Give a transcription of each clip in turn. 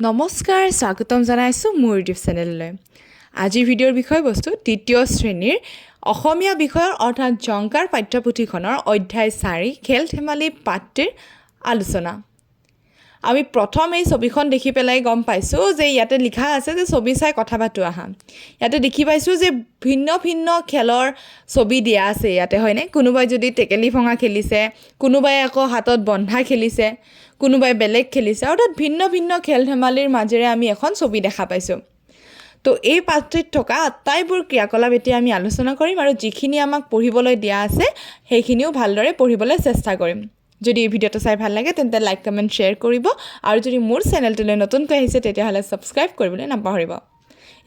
নমস্কাৰ, স্বাগতম জনাইছোঁ মোৰ ইউটিউব চেনেললৈ। আজিৰ ভিডিঅ'ৰ বিষয়বস্তু তৃতীয় শ্ৰেণীৰ অসমীয়া বিষয়ৰ অৰ্থাৎ জংকাৰ পাঠ্যপুথিখনৰ অধ্যায় চাৰি খেল ধেমালি পাঠটিৰ আলোচনা। আমি প্ৰথম এই ছবিখন দেখি পেলাই গম পাইছোঁ যে ইয়াতে লিখা আছে যে ছবি চাই কথা পাতোঁ আহা। ইয়াতে দেখি পাইছোঁ যে ভিন্ন ভিন্ন খেলৰ ছবি দিয়া আছে ইয়াতে, হয়নে? কোনোবাই যদি টেকেলি ভঙা খেলিছে, কোনোবাই আকৌ হাতত বন্ধা খেলিছে, কোনোবাই বেলেগ খেলিছে অৰ্থাৎ ভিন্ন ভিন্ন খেল ধেমালিৰ মাজেৰে আমি এখন ছবি দেখা পাইছোঁ। তো এই পাঠটিত থকা আটাইবোৰ ক্ৰিয়াকলাপ এতিয়া আমি আলোচনা কৰিম আৰু যিখিনি আমাক পঢ়িবলৈ দিয়া আছে সেইখিনিও ভালদৰে পঢ়িবলৈ চেষ্টা কৰিম। যদি এই ভিডিঅ'টো চাই ভালো লাগে, তেন্তে লাইক কমেণ্ট শ্বেয়াৰ কৰিব। আৰু যদি মোৰ চেনেলটোলৈ নতুনকৈ আহিছে, তেতিয়াহ'লে ছাবস্ক্ৰাইব কৰিবলৈ নাপাহৰিব।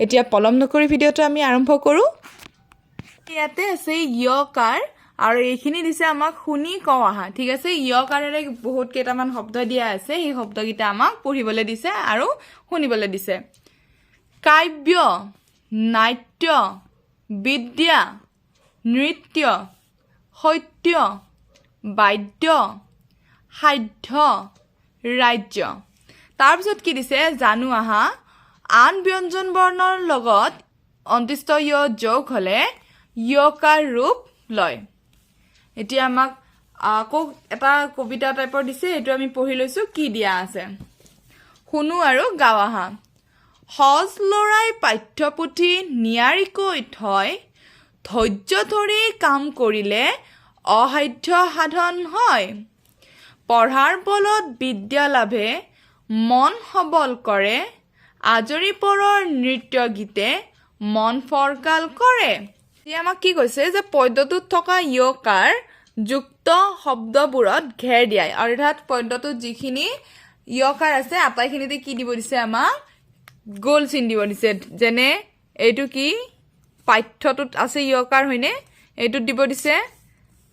এতিয়া পলম নকৰি ভিডিঅ'টো আমি আৰম্ভ কৰোঁ। ইয়াতে আছে য়কাৰ আৰু এইখিনি দিছে আমাক শুনি কওঁ আহা। ঠিক আছে য়কাৰেৰে বহুত কেইটামান শব্দ দিয়া আছে, সেই শব্দকেইটা আমাক পঢ়িবলৈ দিছে আৰু শুনিবলৈ দিছে। কাব্য, নাট্য, বিদ্যা, নৃত্য, সত্য, বাদ্য সাধ্য ৰাজ্য। তাৰপিছত কি দিছে জানো আহা? আন ব্যঞ্জন বৰ্ণৰ লগত অন্তিষ্ট য় যোগ হ'লে য়কাৰ ৰূপ লয়। এতিয়া আমাক আকৌ এটা কবিতা টাইপৰ দিছে এইটো আমি পঢ়ি লৈছোঁ কি দিয়া আছে? শুনো আৰু গাওঁ আহা। সজ লৰাই পাঠ্যপুথি নিয়াৰিকৈ থয় ধৈৰ্য ধৰি কাম কৰিলে অসাধ্য সাধন হয়। পঢ়াৰ বলত বিদ্যা লাভে মন সবল কৰে, আজৰি পৰৰ নৃত্য গীতে মন ফৰকাল কৰে। এতিয়া আমাক কি কৈছে যে পদ্যটোত থকা য়কাৰ যুক্ত শব্দবোৰত ঘেৰ দিয়াই। অৰ্থাৎ পদ্যটোত যিখিনি য়কাৰ আছে, আটাইখিনিতে কি দিব দিছে আমাক? গ'ল চিন দিব দিছে। যেনে এইটো কি? পাঠ্যটোত আছে য়কাৰ, হয়নে? এইটোত দিব দিছে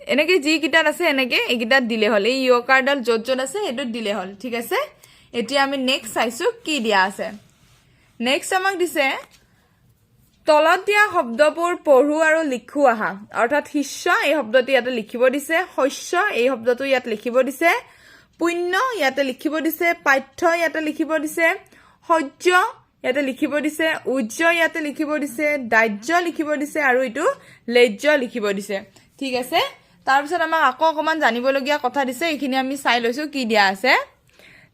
এনেকৈ যিকেইটাত আছে এনেকৈ, এইকেইটাত দিলে হ'ল। এই য়কাৰডাল য'ত য'ত আছে সেইটোত দিলে হ'ল, ঠিক আছে? এতিয়া আমি নেক্সট চাইছোঁ কি দিয়া আছে। নেক্সট আমাক দিছে, তলত দিয়া শব্দবোৰ পঢ়ো আৰু লিখো আহা। অৰ্থাৎ শিষ্য, এই শব্দটো ইয়াতে লিখিব দিছে। শস্য, এই শব্দটো ইয়াত লিখিব দিছে। পুণ্য, ইয়াতে লিখিব দিছে। পাঠ্য, ইয়াতে লিখিব দিছে। সহ্য, ইয়াতে লিখিব দিছে। উজ্জ, ইয়াতে লিখিব দিছে। দাহ্য লিখিব দিছে। আৰু এইটো লেজ্য লিখিব দিছে। ঠিক আছে? তাৰপিছত আমাক আকৌ অকণমান জানিবলগীয়া কথা দিছে এইখিনি আমি চাই লৈছোঁ কি দিয়া আছে।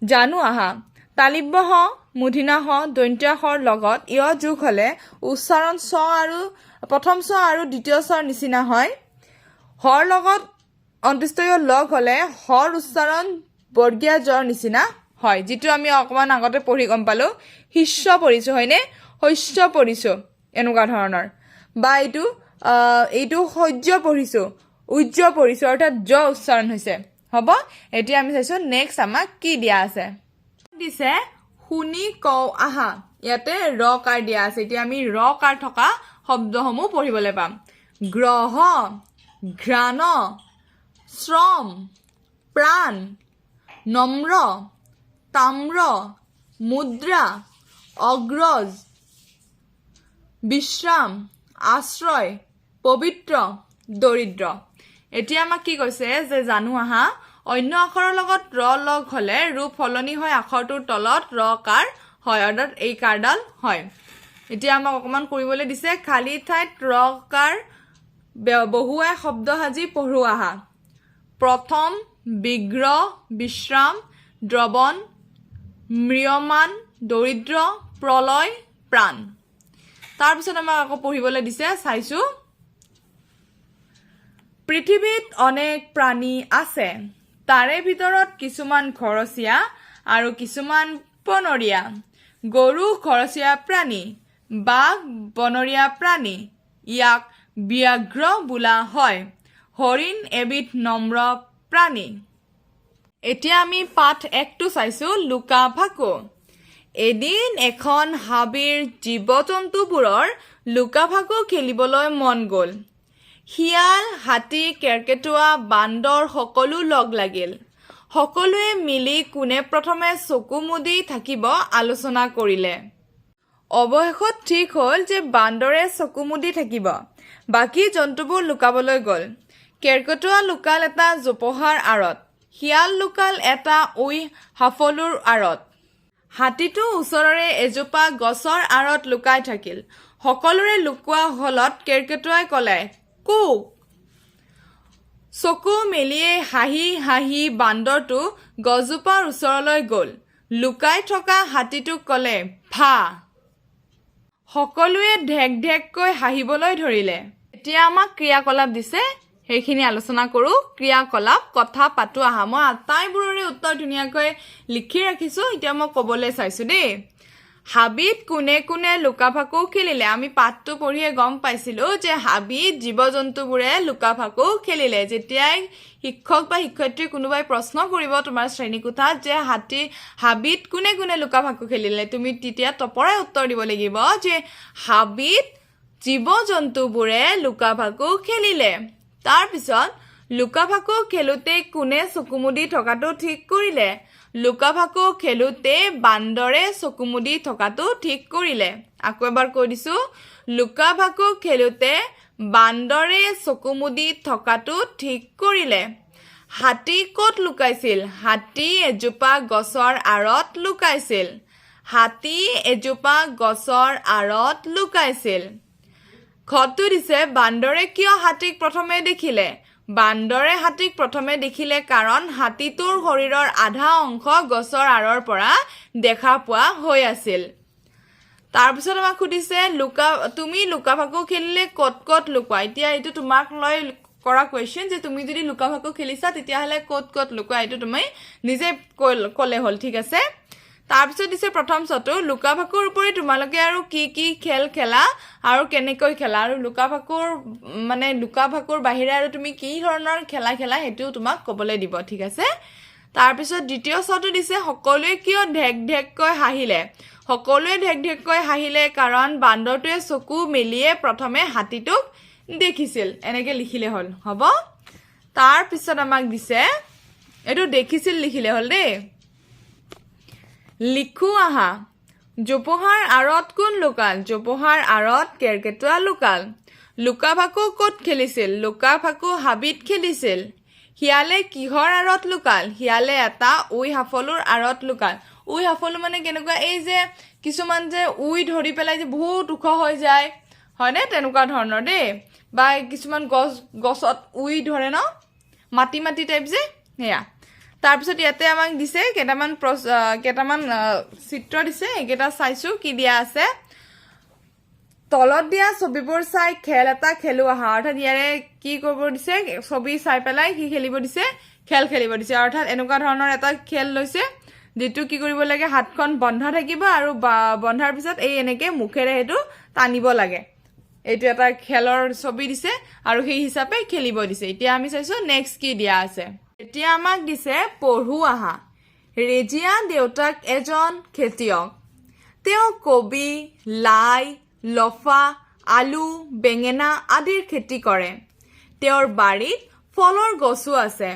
জানো আহা তালিব্য হ মূৰ্ধন্য হ দন্ত্য হৰ লগত য় যোগ হ'লে উচ্চাৰণ চ আৰু প্ৰথম চ আৰু দ্বিতীয় চৰ নিচিনা হয়। হৰ লগত অন্ত্যস্ত য় লগ হ'লে হৰ উচ্চাৰণ বৰ্গীয়া জ্বৰ নিচিনা হয় যিটো আমি অকণমান আগতে পঢ়ি গম পালোঁ। শিষ্য পঢ়িছোঁ হয়নে? শস্য পঢ়িছোঁ এনেকুৱা ধৰণৰ। বা এইটো এইটো সহ্য পঢ়িছোঁ। উজ্জ পঢ়িছোঁ অৰ্থাৎ জ উচ্চাৰণ হৈছে। হ'ব, এতিয়া আমি চাইছোঁ নেক্সট আমাক কি দিয়া আছে। দিছে, শুনি কওঁ আহা। ইয়াতে ৰ কাৰ দিয়া আছে। এতিয়া আমি ৰ কাৰ থকা শব্দসমূহ পঢ়িবলৈ পাম। গ্ৰহ, ঘ্ৰাণ, শ্ৰম, প্ৰাণ, নম্ৰ, তাম্ৰ, মুদ্ৰা, অগ্ৰজ, বিশ্ৰাম, আশ্ৰয়, পবিত্ৰ, দৰিদ্ৰ। এতিয়া আমাক কি কৈছে যে জানো আহা, অন্য আখৰৰ লগত ৰ লগ হ'লে ৰূপ সলনি হয় আখৰটোৰ তলত, ৰ কাৰ হয়, অৰ্থাৎ এই কাৰডাল হয়। এতিয়া আমাক অকণমান কৰিবলৈ দিছে, খালী ঠাইত ৰ কাৰ বহুৱাই শব্দ সাজি পঢ়ো আহা প্ৰথম বিগ্ৰহ বিশ্ৰাম, দ্ৰৱণ, ম্ৰিয়মান, দৰিদ্ৰ, প্ৰলয়, প্ৰাণ। তাৰপিছত আমাক আকৌ পঢ়িবলৈ দিছে, চাইছোঁ। পৃথিৱীত অনেক প্ৰাণী আছে। তাৰে ভিতৰত কিছুমান ঘৰচীয়া আৰু কিছুমান বনৰীয়া। গৰু ঘৰচীয়া প্ৰাণী, বাঘ বনৰীয়া প্ৰাণী, ইয়াক ব্যাঘ্ৰ বোলা হয়। হৰিণ এবিধ নম্ৰ প্ৰাণী। এতিয়া আমি পাঠ একটো চাইছোঁ, লুকা ভাকু। এদিন এখন হাবিৰ জীৱ জন্তুবোৰৰ লুকা ভাকু খেলিবলৈ মন গ'ল। শিয়াল হাতী কেৰ্কেটুৱা বান্দৰ সকলো লগ লাগিল। সকলোৱে মিলি কোনে প্ৰথমে চকু মুদি থাকিব আলোচনা কৰিলে। অৱশেষত ঠিক হ'ল যে বান্দৰে চকু মুদি থাকিব। বাকী জন্তুবোৰ লুকাবলৈ গ'ল। কেৰ্কেটুৱা লুকাল এটা জোপোহাৰ আঁৰত। শিয়াল লুকাল এটা উই সাফলুৰ আঁৰত। হাতীটো ওচৰৰে এজোপা গছৰ আঁৰত লুকাই থাকিল। সকলোৰে লুকোৱা হলত কেৰ্কেটুৱাই ক'লে কুক চকু মেলিয়েই হাঁহি হাঁহি বান্দৰটো গছজোপাৰ ওচৰলৈ গ'ল। লুকাই থকা হাতীটোক ক'লে, ভা। সকলোৱে ঢেক ঢেককৈ হাঁহিবলৈ ধৰিলে। এতিয়া আমাক ক্ৰিয়াকলাপ দিছে? সেইখিনি আলোচনা কৰোঁ। ক্ৰিয়াকলাপ, কথা পাতো আহা। মই আটাইবোৰৰে উত্তৰ ধুনীয়াকৈ লিখি ৰাখিছোঁ। এতিয়া মই ক'বলৈ চাইছোঁ দেই। হাবিত কোনে কোনে লুকা ভাকু খেলিলে। আমি পাঠটো পঢ়িয়ে গম পাইছিলোঁ যে হাবিত জীৱ জন্তুবোৰে লুকা ভাকু খেলিলে। যেতিয়াই শিক্ষক বা শিক্ষয়িত্ৰী কোনোবাই প্ৰশ্ন কৰিব তোমাৰ শ্ৰেণীকোঠাত যে হাতী হাবিত কোনে কোনে লুকা ভাকু খেলিলে, তুমি তেতিয়া তপৰাই উত্তৰ দিব লাগিব যে হাবিত জীৱ জন্তুবোৰে লুকা ভাকু খেলিলে। তাৰপিছত লুকা ভাকু খেলোঁতে কোনে চকুমুদি থকাটো ঠিক কৰিলে? লুকা ভাকু খেলোঁতে বান্দৰে চকুমুদি থকাটো ঠিক কৰিলে। আকৌ এবাৰ কৈ দিছোঁ লুকা ভাকু খেলোঁতে বান্দৰে চকুমুদি থকাটো ঠিক কৰিলে। হাতী ক'ত লুকাইছিল? হাতী এজোপা গছৰ আঁৰত লুকাইছিল। হাতী এজোপা গছৰ আঁৰত লুকাইছিল। খতটো দিছে, বান্দৰে কিয় হাতীক প্ৰথমে দেখিলে? বান্দৰে হাতীক প্ৰথমে দেখিলে কাৰণ হাতীটোৰ শৰীৰৰ আধা অংশ গছৰ আঁৰৰ পৰা দেখা পোৱা হৈ আছিল। তাৰপিছত আমাক সুধিছে, লুকা, তুমি লুকা ভাকু খেলিলে ক'ত ক'ত লুকোৱা? এতিয়া এইটো তোমাক লৈ কৰা কুৱেশ্যন যে তুমি যদি লুকা ভাকু খেলিছা, তেতিয়াহ'লে ক'ত ক'ত লুকোৱা? এইটো তুমি নিজে ক'লে হ'ল, ঠিক আছে? তাৰপিছত দিছে প্ৰথম চটো লুকা ভাকুৰ উপৰি তোমালোকে আৰু কি কি খেল খেলা আৰু কেনেকৈ খেলা? আৰু লুকা ভাকুৰ মানে লুকা ভাকুৰ বাহিৰে আৰু তুমি কি ধৰণৰ খেলা খেলা সেইটোও তোমাক ক'বলৈ দিব, ঠিক আছে? তাৰপিছত দ্বিতীয় চটো দিছে, সকলোৱে কিয় ঢেক ঢেককৈ হাঁহিলে? সকলোৱে ঢেক ঢেককৈ হাঁহিলে কাৰণ বান্দৰটোৱে চকু মেলিয়ে প্ৰথমে হাতীটোক দেখিছিল। এনেকৈ লিখিলে হ'ল, হ'ব? তাৰপিছত আমাক দিছে, এইটো দেখিছিল লিখিলে হ'ল দেই। লিখো আহা জোপোহাৰ আঁৰত কোন লুকাল? জোপোহাৰ আঁৰত কেৰ্কেটুৱা লুকাল। লুকা ভাকু ক'ত খেলিছিল? লুকা ভাকু হাবিত খেলিছিল। শিয়ালে কিহৰ আঁৰত লুকাল? শিয়ালে এটা উই সাফলুৰ আঁৰত লুকাল। উই সাফলু মানে কেনেকুৱা? এই যে কিছুমান যে উই ধৰি পেলাই যে বহুত ওখ হৈ যায়। হয়নে? তেনেকুৱা ধৰণৰ দেই। বা কিছুমান গছ, গছত উই ধৰে ন? মাটি মাটি টাইপ যে? সেয়া। তাৰপিছত ইয়াতে আমাক দিছে কেইটামান কেইটামান চিত্ৰ দিছে, এইকেইটা চাইছোঁ, কি দিয়া আছে। তলত দিয়া ছবিবোৰ চাই খেল এটা খেলো। আহা, অৰ্থাৎ ইয়াৰে কি কৰিব দিছে, ছবি চাই পেলাই কি খেলিব দিছে, খেল খেলিব দিছে। অৰ্থাৎ এনেকুৱা ধৰণৰ এটা খেল লৈছে, যিটো কি কৰিব লাগে, হাতখন বন্ধা থাকিব আৰু বন্ধাৰ পিছত এই এনেকৈ মুখেৰে সেইটো টানিব লাগে। এইটো এটা খেলৰ ছবি দিছে আৰু সেই হিচাপে খেলিব দিছে। এতিয়া আমি চাইছোঁ নেক্সট কি দিয়া আছে। এতিয়া আমাক দিছে পঢ়ো আহা ৰেজিয়া দেউতাক এজন খেতিয়ক। তেওঁ কবি, লাই, লফা, আলু, বেঙেনা আদিৰ খেতি কৰে। তেওঁৰ বাৰীত ফলৰ গছো আছে।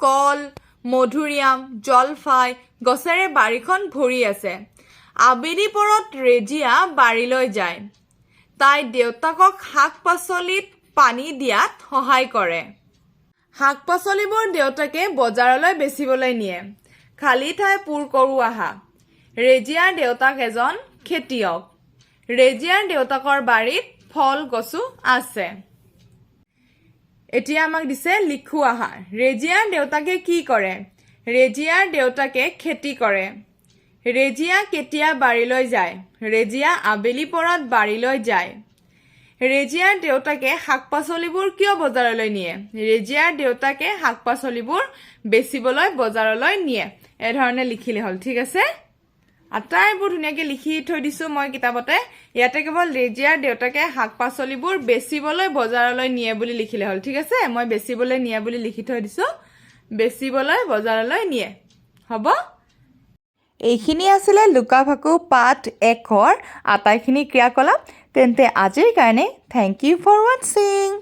কল, মধুৰিআম, জলফাই গছেৰে বাৰীখন ভৰি আছে। আবেলি পৰত ৰেজিয়া বাৰীলৈ যায়। তাই দেউতাকক শাক পাচলিত পানী দিয়াত সহায় কৰে। শাক পাচলিবোৰ দেউতাকে বজাৰলৈ বেচিবলৈ নিয়ে। খালী ঠাই পূৰ কৰোঁ আহা। ৰেজিয়াৰ দেউতাক এজন খেতিয়ক। ৰেজিয়াৰ দেউতাকৰ বাৰীত ফল গছো আছে। এতিয়া আমাক দিছে লিখো আহা ৰেজিয়াৰ দেউতাকে কি কৰে? ৰেজিয়াৰ দেউতাকে খেতি কৰে। ৰেজিয়া কেতিয়া বাৰীলৈ যায়? ৰেজিয়া আবেলি পৰত বাৰীলৈ যায়। ৰেজিয়াৰ দেউতাকে শাক পাচলিবোৰ কিয় বজাৰলৈ নিয়ে? ৰেজিয়াৰ দেউতাকে শাক পাচলিবোৰ বেচিবলৈ বজাৰলৈ নিয়ে। এধৰণে লিখিলে হ'ল, ঠিক আছে? আটাইবোৰ ধুনীয়াকৈ লিখি থৈ দিছোঁ মই কিতাপতে। ইয়াতে কেৱল ৰেজিয়াৰ দেউতাকে শাক পাচলিবোৰ বেচিবলৈ বজাৰলৈ নিয়ে বুলি লিখিলে হ'ল, ঠিক আছে? মই বেচিবলৈ নিয়ে বুলি লিখি থৈ দিছোঁ। বেচিবলৈ বজাৰলৈ নিয়ে। হ'ব? এইখিনি আছিলে লুকা ভাকু পাঠ একৰ আটাইখিনি ক্ৰিয়াকলাপ। তেন্তে আজিৰ কাৰণে থেংক ইউ ফৰ ৱাচিং